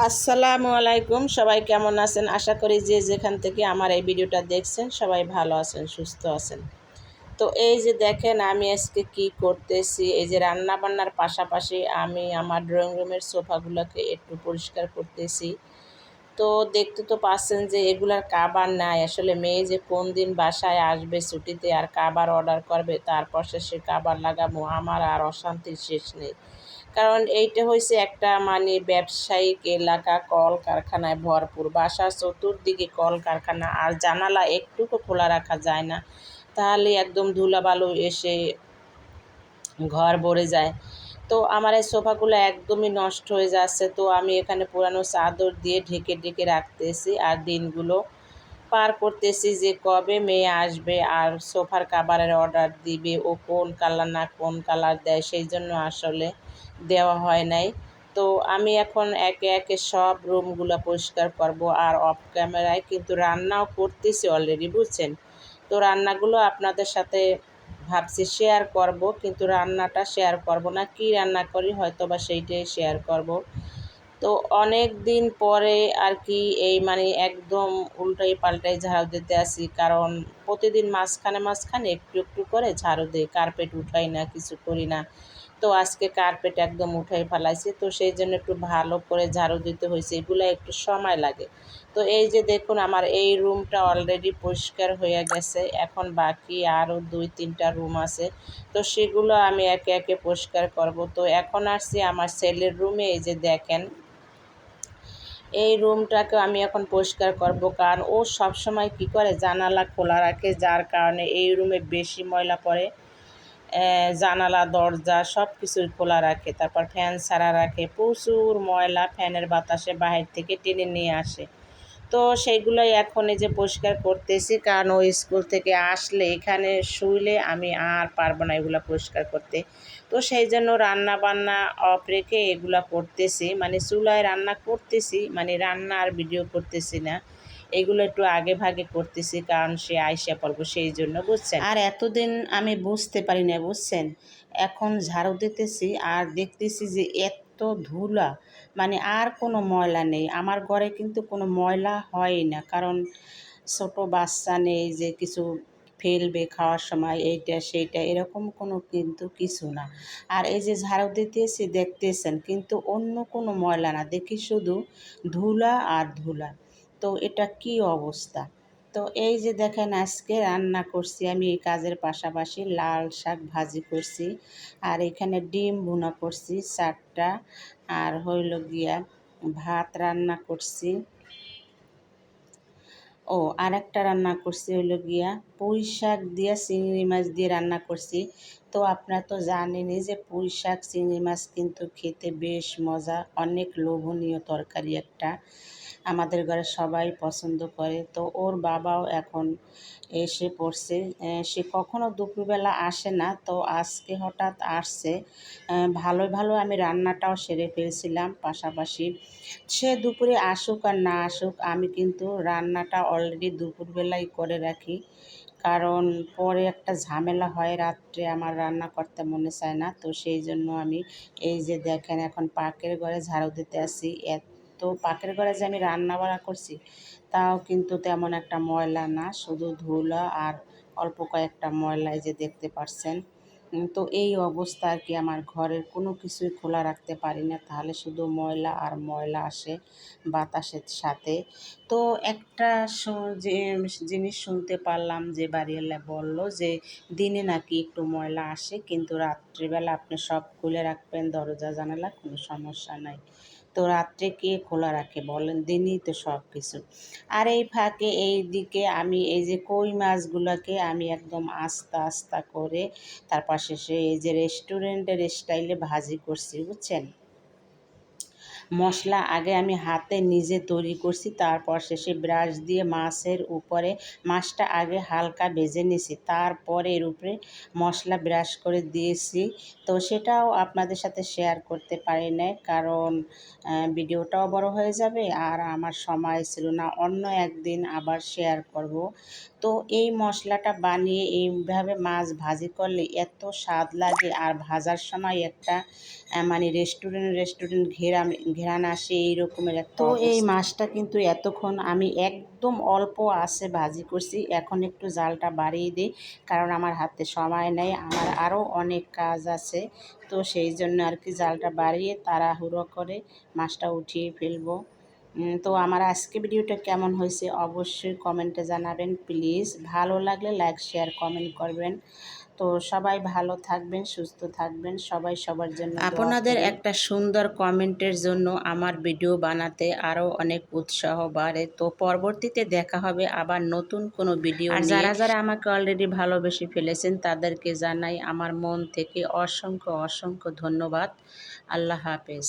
আসসালামু আলাইকুম, সবাই কেমন আছেন? আশা করি যে যেখান থেকে আমার এই ভিডিওটা দেখছেন, সবাই ভালো আছেন, সুস্থ আছেন। তো এই যে দেখেন, আমি আজকে কি করতেছি? এই যে রান্না বান্নার পাশাপাশি আমি আমার ড্রয়িং রুমের সোফাগুলোকে একটু পরিষ্কার করতেছি। তো দেখতে তো পাচ্ছেন যে এগুলার কাবার নাই। আসলে মেয়ে যে কোন দিন বাসায় আসবে, ছুটিতে আর কাবার অর্ডার করবে, তারপর সে কাবার লাগাবো, আমার আর অশান্তির শেষ নেই। কারণ এইটা হয়েছে একটা মানে ব্যবসায়িক এলাকা কল কারখানায় ভরপুর। বাসার চতুর্দিকে কল কারখানা আর জানালা একটুকু খোলা রাখা যায় না। তাহলে একদম ধুলাবালু এসে ঘর ভরে যায়। তো আমার এই সোফাগুলো একদমই নষ্ট হয়ে যাচ্ছে। তো আমি এখানে পুরানো চাদর দিয়ে ঢেকে ঢেকে রাখতেছি আর দিনগুলো পার করতেছি যে কবে মেয়ে আসবে আর সোফার কাবারের অর্ডার দিবে, ও কোন কালার না কোন কালার দেয়, সেই জন্য আসলে দেওয়া হয় নাই। তো আমি এখন একে একে সব রুমগুলো পরিষ্কার করব আর অফ ক্যামেরায়, কিন্তু রান্নাও করতেছি অলরেডি বুঝছেন? তো রান্নাগুলো আপনাদের সাথে ভাবছি শেয়ার করব, কিন্তু রান্নাটা শেয়ার করব না। কি রান্না করি হয়তো বা সেইটাই শেয়ার করব। তো অনেক দিন পরে আর কি এই মানে একদম উল্টাই পাল্টাই ঝাড়ু দিতে আসি, কারণ প্রতিদিন মাঝখানে মাঝখানে একটু একটু করে ঝাড়ু দিই কার্পেট উঠাই না, কিছু করি না। তো আজকে কার্পেট একদম উঠাই ফেলাইছে। তো সেই জন্য একটু ভালো করে ঝাড়ু দিতে হয়েছে এগুলো একটু সময় লাগে। তো এই যে দেখুন, আমার এই রুমটা অলরেডি পরিষ্কার হয়ে গেছে। এখন বাকি আরও দুই, তিনটা রুম আছে। তো সেগুলো আমি একে একে পরিষ্কার করব। তো এখন আসছি আমার ছেলের রুমে এই যে দেখেন। এই রুমটাকে আমি এখন পরিষ্কার করব কারণ ও সব সময় কি করে জানালা খোলা রাখে, যার কারণে এই রুমে বেশি ময়লা পড়ে। জানালা, দরজা সব কিছুই খোলা রাখে। তারপর ফ্যান ছাড়া রাখে। প্রচুর ময়লা ফ্যানের বাতাসে বাহির থেকে টেনে নিয়ে আসে। তো সেইগুলোই এখন যে পরিষ্কার করতেছি, কারণ ওই স্কুল থেকে আসলে এখানে শুইলে আমি আর পারব না এগুলো পরিষ্কার করতে। তো সেই জন্য রান্না বান্না অফ রেখে এগুলো করতেছি। মানে চুলায় রান্না করতেছি মানে রান্না আর ভিডিও করতেছি না। এগুলো একটু আগে ভাগে করতেছি, কারণ সে আইসা পড়ব সেই জন্য, বুঝছেন? আর এতদিন আমি বুঝতে পারি না বুঝছেন? এখন ঝাড়ু দিতেছি আর দেখতেছি যে এত ধুলা মানে আর কোনো ময়লা নেই। আমার ঘরে কিন্তু কোনো ময়লা হয় না, কারণ ছোট বাচ্চা নেই যে কিছু ফেলবে খাওয়ার সময়, এইটা সেইটা, এরকম কোনো কিন্তু কিছু না। আর এই যে ঝাড়ু দিতেছি, দেখতেছেন, কিন্তু অন্য কোনো ময়লা না। দেখি শুধু ধুলা আর ধুলা। তো এটা কি অবস্থা? তো এই যে দেখেন আজকে রান্না করছি, আমি এই কাজের পাশাপাশি লাল শাক ভাজি করছি, আর এখানে ডিম ভুনা করছি চারটা, আর হইল গিয়া ভাত রান্না করছি। ও আর একটা রান্না করছি হইল গিয়া পুঁই শাক দিয়ে চিংড়ি মাছ দিয়ে রান্না করছি। তো আপনারা তো জানেনই যে পুঁই শাক, চিংড়ি মাছ কিন্তু খেতে বেশ মজা, অনেক লোভনীয় তরকারি একটা। আমাদের ঘরে সবাই পছন্দ করে। তো ওর বাবাও এখন এসে পড়ছে। সে কখনো দুপুরবেলা আসে না। তো আজকে হঠাৎ আসছে। ভালো ভালো আমি রান্নাটাও সেরে ফেলছিলাম পাশাপাশি। সে দুপুরে আসুক আর না আসুক, আমি কিন্তু রান্নাটা অলরেডি দুপুরবেলাই করে রাখি। কারণ পরে একটা ঝামেলা হয়, রাত্রে আমার রান্না করতে মনে চায় না। তো সেই জন্য আমি এই যে দেখেন, এখন পাকের ঘরে ঝাড়ু দিতে আসি। এত তো পাকের ঘরে যে আমি রান্না বান্না করছি, তাও কিন্তু তেমন একটা ময়লা না, শুধু ধুলা আর অল্প কয়েকটা ময়লায় যে দেখতে পারছেন। তো এই অবস্থা আর কি আমার ঘরের কোনো কিছুই খোলা রাখতে পারি না, তাহলে শুধু ময়লা আর ময়লা আসে বাতাসের সাথে। তো একটা যে, জিনিস শুনতে পারলাম যে বাড়িওয়ালা বলল যে দিনে নাকি একটু ময়লা আসে, কিন্তু রাত্রিবেলা আপনি সব খুলে রাখবেন, দরজা জানালা কোনো সমস্যা নাই। তো রাত্রে কে খোলা রাখে বলেন, দিনই তো সব কিছু আর এই ফাঁকে এই দিকে আমি, এই যে কই মাছগুলোকে আমি একদম আস্তে আস্তে করে তারপর শেষে এই যে রেস্টুরেন্টের স্টাইলে ভাজি করছি, বুঝছেন? মশলা আগে আমি হাতে নিজে তৈরি করছি, তারপর শেষে ব্রাশ দিয়ে মাছের উপরে মাছটা আগে হালকা ভেজে নিয়েছি, তারপরে এর উপরে মশলা ব্রাশ করে দিয়েছি। তো সেটাও আপনাদের সাথে শেয়ার করতে পারি না কারণ ভিডিওটাও বড় হয়ে যাবে আর আমার সময় ছিল না, অন্য একদিন আবার শেয়ার করব। তো এই মশলাটা বানিয়ে এইভাবে মাছ ভাজি করলে এত স্বাদ লাগে আর ভাজার সময় একটা মানে রেস্টুরেন্ট রেস্টুরেন্ট ঘেরাম ঘেরান আসে এই রকমের তো এই মাছটা কিন্তু এতক্ষণ আমি একদম অল্প আসে ভাজি করছি। এখন একটু জালটা বাড়িয়ে দিই কারণ আমার হাতে সময় নেই আমার আরও অনেক কাজ আছে। তো সেই জন্য আর কি জালটা বাড়িয়ে তাড়াহুড়ো করে মাছটা উঠিয়ে ফেলব। তো আমার আজকে ভিডিওটা কেমন হয়েছে অবশ্যই কমেন্টে জানাবেন প্লিজ ভালো লাগলে লাইক শেয়ার কমেন্ট করবেন। তো সবাই ভালো থাকবেন সুস্থ থাকবেন সবাই সবার জন্য আপনাদের একটা সুন্দর কমেন্টের জন্য আমার ভিডিও বানাতে আরও অনেক উৎসাহ বাড়ে। তো পরবর্তীতে দেখা হবে আবার নতুন কোনো ভিডিও আর যারা যারা আমাকে অলরেডি ভালোবেসে ফেলেছেন তাদেরকে জানাই আমার মন থেকে অসংখ্য অসংখ্য ধন্যবাদ। আল্লাহ হাফেজ।